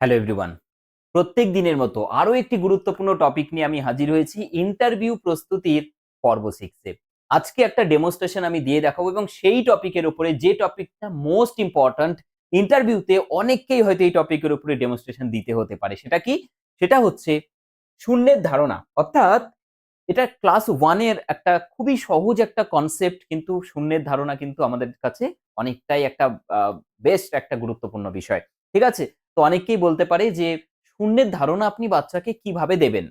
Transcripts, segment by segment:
Hello everyone প্রত্যেক দিনের মতো আরও একটি গুরুত্বপূর্ণ টপিক নিয়ে আমি হাজির হয়েছি ইন্টারভিউ প্রস্তুতির পর্ব সিক্সে আজকে একটা ডেমনস্ট্রেশন আমি দিয়ে দেখাবো এবং সেই টপিকের উপরে যে টপিকটা মোস্ট ইম্পর্ট্যান্ট ইন্টারভিউতে অনেককেই হয়তো এই টপিকের উপরে ডেমনস্ট্রেশন দিতে হতে পারে। সেটা কি? সেটা হচ্ছে শূন্যের ধারণা। অর্থাৎ এটা ক্লাস ওয়ানের একটা খুবই সহজ একটা কনসেপ্ট কিন্তু শূন্যের ধারণা কিন্তু আমাদের কাছে অনেকটাই একটা বেস্ট একটা গুরুত্বপূর্ণ বিষয়। ঠিক আছে? তো অনেকেই বলতে পারে যে, শূন্যের ধারণা আপনি বাচ্চাকে কীভাবে দেবেন?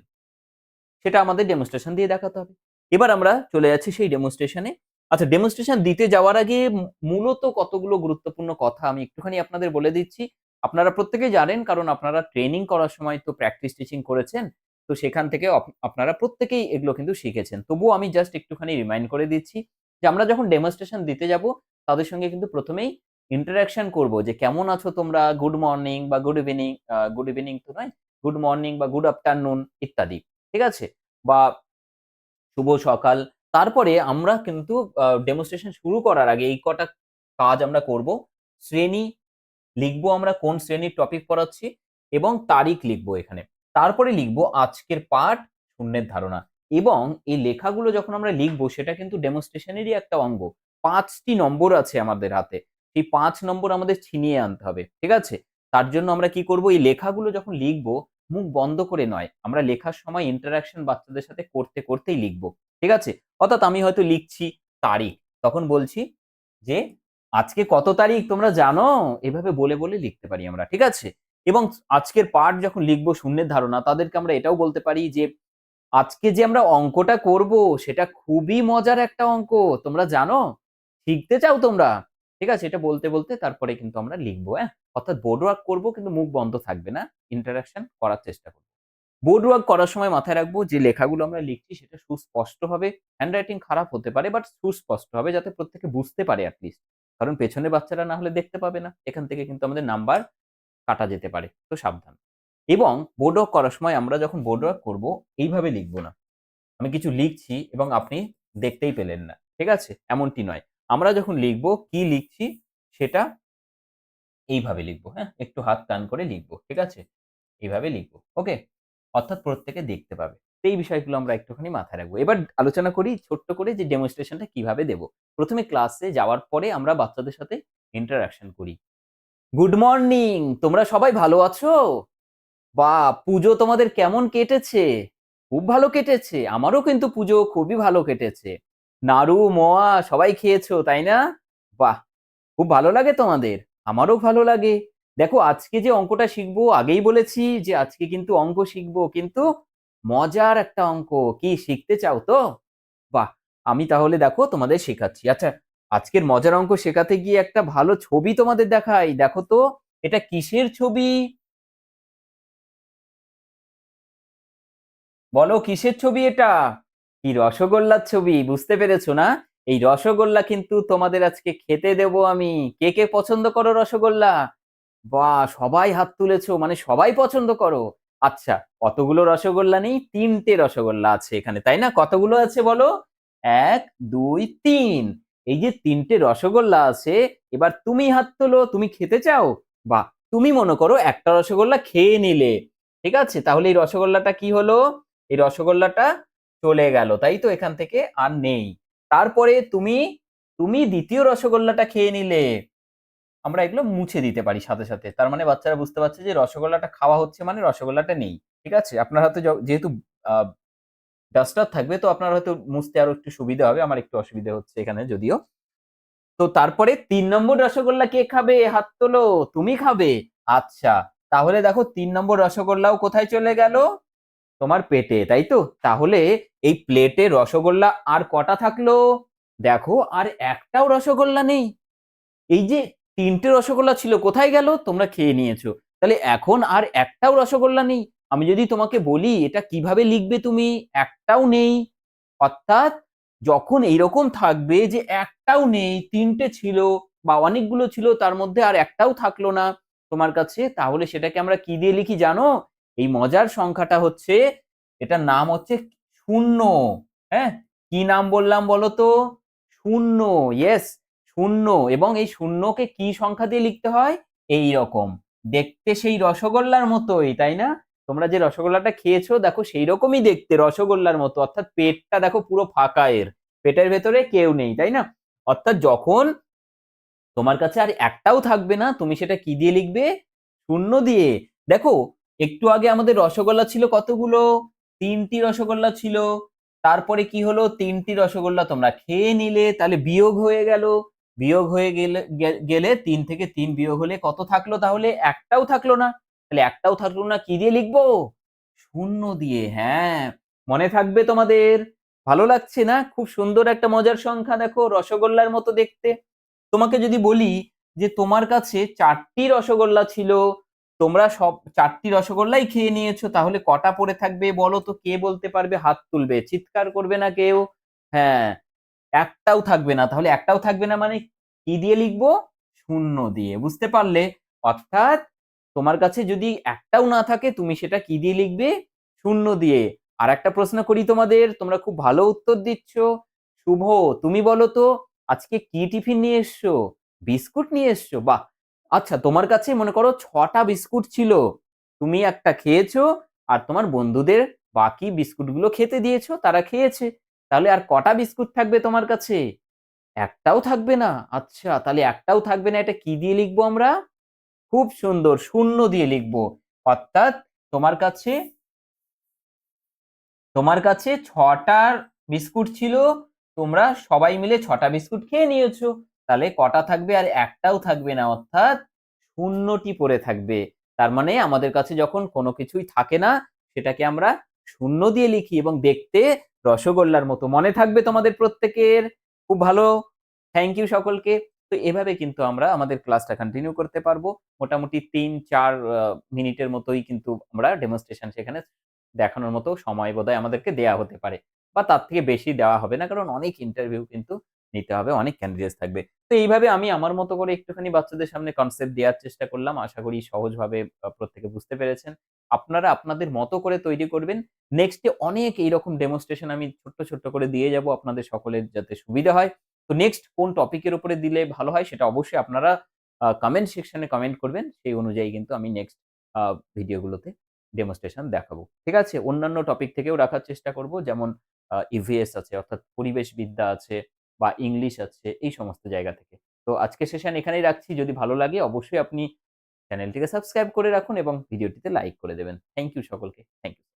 সেটা আমাদের ডেমনস্ট্রেশন দিয়ে দেখাতে হবে। এবার আমরা চলে যাচ্ছি সেই ডেমনস্ট্রেশনে আচ্ছা ডেমনস্ট্রেশন দিতে যাওয়ার আগে মূলত কতগুলো গুরুত্বপূর্ণ কথা আমি একটুখানি আপনাদের বলে দিচ্ছি। আপনারা প্রত্যেকেই জানেন, কারণ আপনারা ট্রেনিং করার সময় তো প্র্যাকটিস টিচিং করেছেন, তো সেখান থেকে আপনারা প্রত্যেকেই এগুলো কিন্তু শিখেছেন। তবুও আমি জাস্ট একটুখানি রিমাইন্ড করে দিচ্ছি যে, আমরা যখন ডেমনস্ট্রেশন দিতে যাব, তাদের সঙ্গে কিন্তু প্রথমেই ইন্টারাকশন করব যে কেমন আছো তোমরা? গুড মর্নিং বা গুড ইভিনিং গুড ইভিনিং তো নয় গুড মর্নিং বা গুড আফটারনুন ইত্যাদি, ঠিক আছে? বা শুভ সকাল। তারপরে আমরা কিন্তু ডেমনস্ট্রেশন শুরু করার আগে এই কটা কাজ আমরা করব। শ্রেণি লিখব আমরা, কোন শ্রেণির টপিক পড়াচ্ছি এবং তারিখ লিখব এখানে। তারপরে লিখব আজকের পাঠ শূন্যের ধারণা এবং এই লেখাগুলো যখন আমরা লিখব, সেটা কিন্তু ডেমনস্ট্রেশনেরই একটা অঙ্গ। পাঁচটি নম্বর আছে আমাদের হাতে। সেই পাঁচ নম্বর আমাদের ছিনিয়ে আনতে হবে, ঠিক আছে? তার জন্য আমরা কি করব? এই লেখাগুলো যখন লিখব, মুখ বন্ধ করে নয়, আমরা লেখার সময় ইন্টারাকশন বাচ্চাদের সাথে করতে করতেই লিখব, ঠিক আছে? অর্থাৎ আমি হয়তো লিখছি তারিখ, তখন বলছি যে আজকে কত তারিখ তোমরা জানো? এভাবে বলে বলে লিখতে পারি আমরা, ঠিক আছে? এবং আজকের পাঠ যখন লিখব শূন্যের ধারণা, তাদেরকে আমরা এটাও বলতে পারি যে আজকে যে আমরা অঙ্কটা করব, সেটা খুবই মজার একটা অঙ্ক, তোমরা জানো? শিখতে চাও তোমরা? ঠিক আছে? এটা বলতে বলতে তারপরে কিন্তু আমরা লিখব হ্যাঁ অর্থাৎ বোর্ড ওয়ার্ক করব কিন্তু মুখ বন্ধ থাকবে না ইন্টারাকশন করার চেষ্টা করব। বোর্ড ওয়ার্ক করার সময় মাথায় রাখব যে লেখাগুলো আমরা লিখছি সেটা সুস্পষ্ট হবে হ্যান্ড রাইটিং খারাপ হতে পারে বাট সুস্পষ্ট হবে যাতে প্রত্যেকে বুঝতে পারে অ্যাটলিস্ট কারণ পেছনে বাচ্চারা না হলে দেখতে পাবে না, এখান থেকে কিন্তু আমাদের নাম্বার কাটা যেতে পারে, তো সাবধান। এবং বোর্ড ওয়ার্ক করার সময় আমরা যখন বোর্ড ওয়ার্ক করব, এইভাবে লিখব না। আমি কিছু লিখছি এবং আপনি দেখতেই পেলেন না, ঠিক আছে? এমনটি নয়। আমরা যখন লিখব, কি লিখছি? সেটা এইভাবে লিখব হ্যাঁ? একটু হাত টান করে লিখব, ঠিক আছে? এইভাবে লিখব, ওকে? অর্থাৎ প্রত্যেকে দেখতে পাবে। এই বিষয়গুলো আমরা একটুখানি মাথায় রাখব। এবার আলোচনা করি, ছোট্ট করে যে ডেমনস্ট্রেশনটা কীভাবে দেব। প্রথমে ক্লাসে যাওয়ার পরে আমরা বাচ্চাদের সাথে ইন্টারাকশন করি। গুড মর্নিং তোমরা সবাই ভালো আছো? বা, পুজো তোমাদের কেমন কেটেছে? খুব ভালো কেটেছে। আমারও কিন্তু পুজো খুবই ভালো কেটেছে। নাড়ু, মোয়া সবাই খেয়েছো, তাই না? বাহ! খুব ভালো লাগে তোমাদের। আমারও ভালো লাগে। দেখো, আজকে যে অঙ্কটা শিখব, আগেই বলেছি যে আজকে কিন্তু অঙ্ক শিখব, কিন্তু মজার একটা অঙ্ক। কি শিখতে চাও তো? বাহ! আমি তাহলে দেখো, তোমাদের শেখাচ্ছি। আচ্ছা আজকের মজার অঙ্ক শেখাতে গিয়ে একটা ভালো ছবি তোমাদের দেখাই। দেখো তো, এটা কিসের ছবি? বলো, কিসের ছবি এটা? কি রসগোল্লার ছবি? বুঝতে পেরেছ না? এই রসগোল্লা কিন্তু তোমাদের আজকে খেতে দেব আমি। কে কে পছন্দ করো রসগোল্লা? বা সবাই হাত তুলেছো মানে সবাই পছন্দ করো। আচ্ছা কতগুলো রসগোল্লা নেই? তিনটে রসগোল্লা আছে এখানে, তাই না? কতগুলো আছে বলো? এক, দুই, তিন। এই যে তিনটে রসগোল্লা আছে, এবার তুমি হাত তোলো, তুমি খেতে চাও? বা তুমি মনে করো একটা রসগোল্লা খেয়ে নিলে। ঠিক আছে, তাহলে এই রসগোল্লাটা কি হলো? এই রসগোল্লাটা চলে গেল। তাই তো এখান থেকে আর নেই। তারপরে তুমি তুমি দ্বিতীয় রসগোল্লাটা খেয়ে নিলে। আমরা এগুলো মুছে দিতে পারি সাথে সাথে। তার মানে বাচ্চারা বুঝতে পারছে যে রসগোল্লাটা খাওয়া হচ্ছে মানে রসগোল্লাটা নেই। ঠিক আছে? আপনার হাতে যেহেতু ডাস্টার থাকবে, তো আপনার হয়তো মুছতে আরও একটু সুবিধা হবে। আমার একটু অসুবিধা হচ্ছে এখানে যদিও। তো তারপরে তিন নম্বর রসগোল্লা কে খাবে? হাত তোলো। তুমি খাবে। আচ্ছা তাহলে দেখো তিন নম্বর রসগোল্লাও কোথায় চলে গেল? তোমার পেটে তাই তো? তাহলে এই প্লেটে রসগোল্লা আর কটা থাকল? দেখো, আর একটাও রসগোল্লা নেই। এই যে তিনটে রসগোল্লা ছিল, কোথায় গেল? তোমরা খেয়ে নিয়েছো। তাহলে এখন আর একটাও রসগোল্লা নেই। আমি যদি তোমাকে বলি, এটা কীভাবে লিখবে তুমি? একটাও নেই। অর্থাৎ যখন এইরকম থাকবে যে একটাও নেই, তিনটে ছিল বা অনেকগুলো ছিল, তার মধ্যে আর একটাও থাকল না তোমার কাছে, তাহলে সেটাকে আমরা কি দিয়ে লিখি জানো? এই মজার সংখ্যাটা হচ্ছে, এটার নাম হচ্ছে শূন্য। হ্যাঁ? কি নাম বললাম বলো তো? শূন্য ইয়েস শূন্য। এবং এই শূন্যকে কি সংখ্যা দিয়ে লিখতে হয়? এই রকম দেখতে সেই রসগোল্লার মতোই, তাই না? তোমরা যে রসগোল্লাটা খেয়েছো, দেখো সেই রকমই দেখতে রসগোল্লার মতো। অর্থাৎ পেটটা দেখো পুরো ফাঁকা এর। পেটের ভেতরে কেউ নেই, তাই না? অর্থাৎ যখন তোমার কাছে আর একটাও থাকবে না, তুমি সেটা কি দিয়ে লিখবে? শূন্য দিয়ে। দেখো একটু আগে আমাদের রসগোল্লা ছিল কতগুলো? তিনটি রসগোল্লা ছিল। তারপরে কি হলো? তিনটি রসগোল্লা তোমরা খেয়ে নিলে, তাহলে বিয়োগ হয়ে গেল। বিয়োগ হয়ে গেলে গেলে তিন থেকে তিন বিয়োগ হলে কত থাকল তাহলে? একটাও থাকল না। তাহলে একটাও থাকল না, কি দিয়ে লিখব? শূন্য দিয়ে হ্যাঁ। মনে থাকবে তোমাদের? ভালো লাগছে না? খুব সুন্দর একটা মজার সংখ্যা, দেখো, রসগোল্লার মতো দেখতে। তোমাকে যদি বলি যে তোমার কাছে চারটি রসগোল্লা ছিল তোমরা সব চারটি রসগোল্লাই খেয়ে নিয়েছো, তাহলে কটা পড়ে থাকবে বলো তো? কে বলতে পারবে? হাত তুলবে। চিৎকার করবে না কেউ? হ্যাঁ। একটাও থাকবে না। তাহলে একটাও থাকবে না মানে কি দিয়ে লিখব? শূন্য দিয়ে। বুঝতে পারলে? অর্থাৎ তোমার কাছে যদি একটাও না থাকে, তুমি সেটা কি দিয়ে লিখবে? শূন্য দিয়ে। আর একটা প্রশ্ন করি তোমাদের। তোমরা খুব ভালো উত্তর দিচ্ছ। শুভ, তুমি বলো তো, আজকে কি টিফিন নিয়ে এসছো? বিস্কুট নিয়ে এসছো? বাহ! আচ্ছা তোমার কাছে মনে করো ছটা বিস্কুট ছিল, তুমি একটা খেয়েছো আর তোমার বন্ধুদের বাকি বিস্কুটগুলো খেতে দিয়েছ, তারা খেয়েছে। তাহলে আর কটা বিস্কুট থাকবে তোমার কাছে? একটাও থাকবে না। আচ্ছা তাহলে একটাও থাকবে না, এটা কি দিয়ে লিখব আমরা? খুব সুন্দর, শূন্য দিয়ে লিখব। অর্থাৎ তোমার কাছে তোমার কাছে ছটার বিস্কুট ছিল, তোমরা সবাই মিলে ছটা বিস্কুট খেয়ে নিয়েছো। তাহলে কটা থাকবে আর একটাও থাকবে না, অর্থাৎ শূন্যটি পড়ে থাকবে। তার মানে আমাদের কাছে যখন কোনো কিছুই থাকে না, সেটাকে আমরা শূন্য দিয়ে লিখি এবং দেখতে রসগোল্লার মতো। মনে থাকবে তোমাদের প্রত্যেকের। খুব ভালো। থ্যাংক ইউ সকলকে। তো এভাবে কিন্তু আমরা আমাদের ক্লাসটা কন্টিনিউ করতে পারব। মোটামুটি তিন, চার মিনিটের মতোই কিন্তু আমরা ডেমনস্ট্রেশন সেখানে দেখানোর মতো সময় বোধহয় আমাদেরকে দেয়া হতে পারে। বা তার থেকে বেশি দেওয়া হবে না, কারণ অনেক ইন্টারভিউ কিন্তু নিতে হবে, অনেক ক্যান্ডিডেটস থাকবে। তো এইভাবে আমি আমার মতো করে একটুখানি বাচ্চাদের সামনে কনসেপ্ট দেওয়ার চেষ্টা করলাম। আশা করি সহজভাবে প্রত্যেকে বুঝতে পেরেছেন। আপনারা আপনাদের মতো করে তৈরি করবেন। নেক্সটে অনেক এইরকম ডেমনস্ট্রেশন আমি ছোট্ট ছোট্ট করে দিয়ে যাব আপনাদের সকলের যাতে সুবিধা হয়। তো নেক্সট কোন টপিকের উপরে দিলে ভালো হয় সেটা অবশ্যই আপনারা কমেন্ট সেকশনে কমেন্ট করবেন। সেই অনুযায়ী কিন্তু আমি নেক্সট ভিডিওগুলোতে ডেমনস্ট্রেশন দেখাবো। ঠিক আছে? অন্যান্য টপিক থেকেও রাখার চেষ্টা করব। যেমন ইভিএস আছে, অর্থাৎ পরিবেশ বিদ্যা আছে বা ইংলিশ আছে, এই সমস্ত জায়গা থেকে। তো আজকে সেশন এখানেই রাখছি। যদি ভালো লাগে অবশ্যই আপনি চ্যানেলটিকে সাবস্ক্রাইব করে রাখুন এবং ভিডিওটিতে লাইক করে দেবেন। থ্যাংক ইউ সকলকে। Thank you.